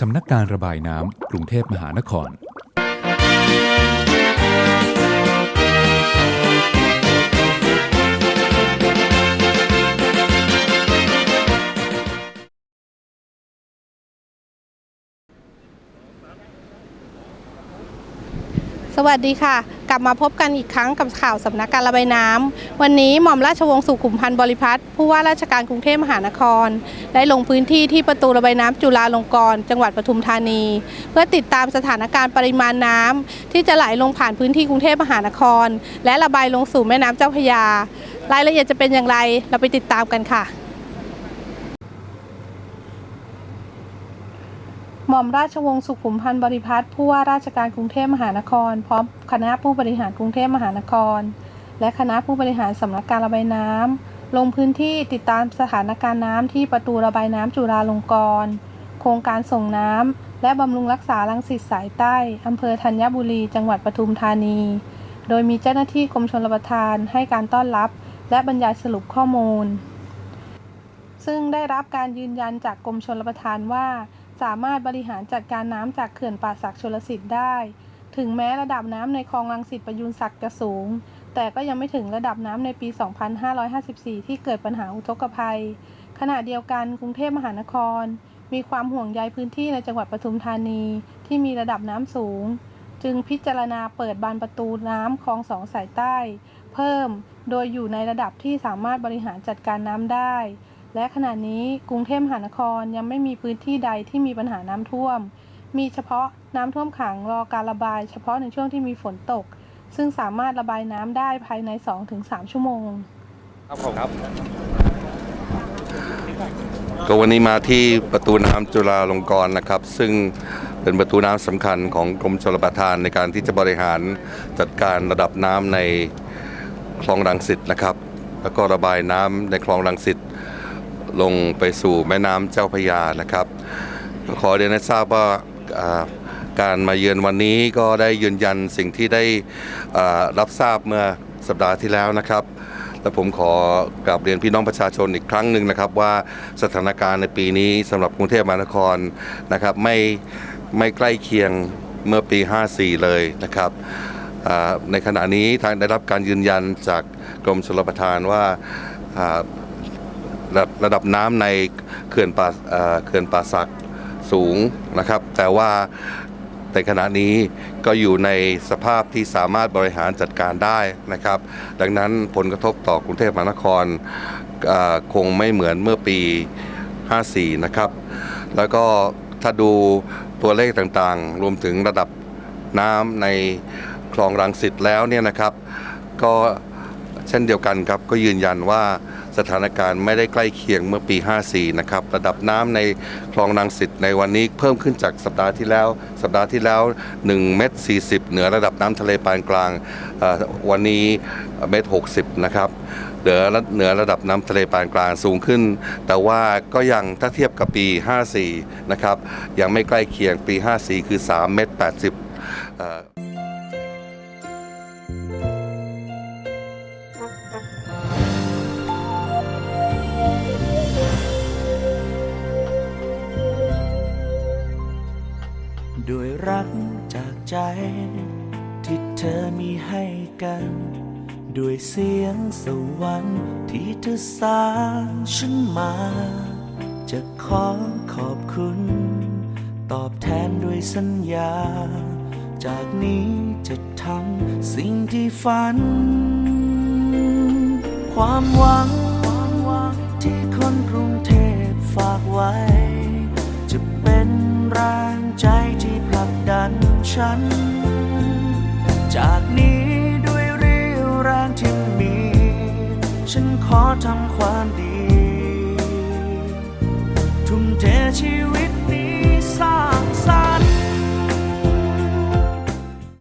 สำนักการระบายน้ำกรุงเทพมหานคร สวัสดีค่ะ กลับมาพบกันอีกครั้งกับข่าวสำนักการระบายน้ำ วันนี้หม่อมราชวงศ์สุขุมพันธ์บริพัตรผู้ว่าราชการกรุงเทพมหานคร ได้ลงพื้นที่ที่ประตูระบายน้ำจุฬาลงกรณ์จังหวัดปทุมธานี เพื่อติดตามสถานการณ์ปริมาณน้ำที่จะไหลลงผ่านพื้นที่กรุงเทพมหานคร และระบายลงสู่แม่น้ำเจ้าพระยารายละเอียดจะเป็นอย่างไรเราไปติดตามกันค่ะ หม่อมราชวงศ์สุขุมพันธ์บริพัตรผู้ว่าราชการกรุงเทพมหานคร พร้อมคณะผู้บริหารกรุงเทพมหานคร และคณะผู้บริหารสำนักการระบายน้ำลงพื้นที่ติดตามสถานการณ์น้ำที่ประตูระบายน้ำจุฬาลงกรณ์โครงการส่งน้ำและบำรุงรักษาลังสิตสายใต้อำเภอธัญบุรี จังหวัดปทุมธานี โดยมีเจ้าหน้าที่กรมชลประทานให้การต้อนรับ และบรรยายสรุปข้อมูล ซึ่งได้รับการยืนยันจากกรมชลประทานว่า สามารถบริหารจัดการน้ำจากเขื่อนป่าสักชลสิทธิ์ได้ ถึงแม้ระดับน้ำในคลองลังสิตประยุนศักดิ์จะสูง แต่ก็ยังไม่ถึงระดับน้ำในปี 2554 ที่เกิดปัญหาอุทกภัย ขณะเดียวกันกรุงเทพมหานคร มีความห่วงใยพื้นที่ในจังหวัดปทุมธานีที่มีระดับน้ำสูง จึงพิจารณาเปิดบานประตูน้ำคลองสองสายใต้ เพิ่ม โดยอยู่ในระดับที่สามารถบริหารจัดการน้ำได้ และขณะนี้กรุงเทพมหานครยังไม่มีพื้นที่ใดที่มีปัญหาน้ำท่วม มีเฉพาะน้ำท่วมขังรอการระบาย เฉพาะในช่วงที่มีฝนตก ซึ่งสามารถระบายน้ำได้ภายใน 2-3 ชั่วโมง ครับผมครับ ก็วันนี้มาที่ประตูน้ำจุฬาลงกรณ์นะครับ ซึ่งเป็นประตูน้ำสำคัญของกรมชลประทานในการที่จะบริหารจัดการระดับน้ำในคลองรังสิตนะครับ แล้วก็ระบายน้ำในคลองรังสิต ลงไปสู่แม่น้ำเจ้าพยานะครับ ขอเรียนให้ทราบว่าการมาเยือนวันนี้ก็ได้ยืนยันสิ่งที่ได้รับทราบเมื่อสัปดาห์ที่แล้วนะครับ และผมขอกราบเรียนพี่น้องประชาชนอีกครั้งหนึ่งนะครับ ว่าสถานการณ์ในปีนี้สำหรับกรุงเทพมหานครนะครับไม่ไม่ใกล้เคียงเมื่อปี 54 เลยนะครับในขณะนี้ทางได้รับการยืนยันจากกรมชลประทานว่า ระระดับน้ำในเขื่อนป่าเขื่อนป่าสักสูงนะครับ แต่ว่าในขณะนี้ก็อยู่ในสภาพที่สามารถบริหารจัดการได้นะครับ ดังนั้นผลกระทบต่อกรุงเทพมหานครคงไม่เหมือนเมื่อปี 54 นะครับ แล้วก็ถ้าดูตัวเลขต่างๆ รวมถึงระดับน้ำในคลองรังสิตแล้วเนี่ยนะครับ ก็เช่นเดียวกันครับก็ยืนยันว่า สถานการณ์ไม่ได้ใกล้เคียงเมื่อปี 54 นะครับ ระดับน้ำในคลองรังสิตในวันนี้เพิ่มขึ้นจากสัปดาห์ที่แล้ว สัปดาห์ที่แล้ว1เมตร40 เหนือระดับน้ำทะเลปานกลาง วันนี้เมตร60 นะครับเหนือเหนือระดับน้ำทะเลปานกลางสูงขึ้น แต่ว่าก็ยังถ้าเทียบกับปี 54 นะครับ ยังไม่ใกล้เคียงปี 54 คือ 3 เมตร 80 ใจ ที่เธอมีให้กัน ด้วยเสียงสวรรค์ที่เธอสร้างฉันมา จะขอขอบคุณ ตอบแทนด้วยสัญญา จากนี้จะทำสิ่งที่ฝัน ความหวัง ฉัน จากนี้ด้วยเรี่ยวแรงที่มี ฉันขอทำความ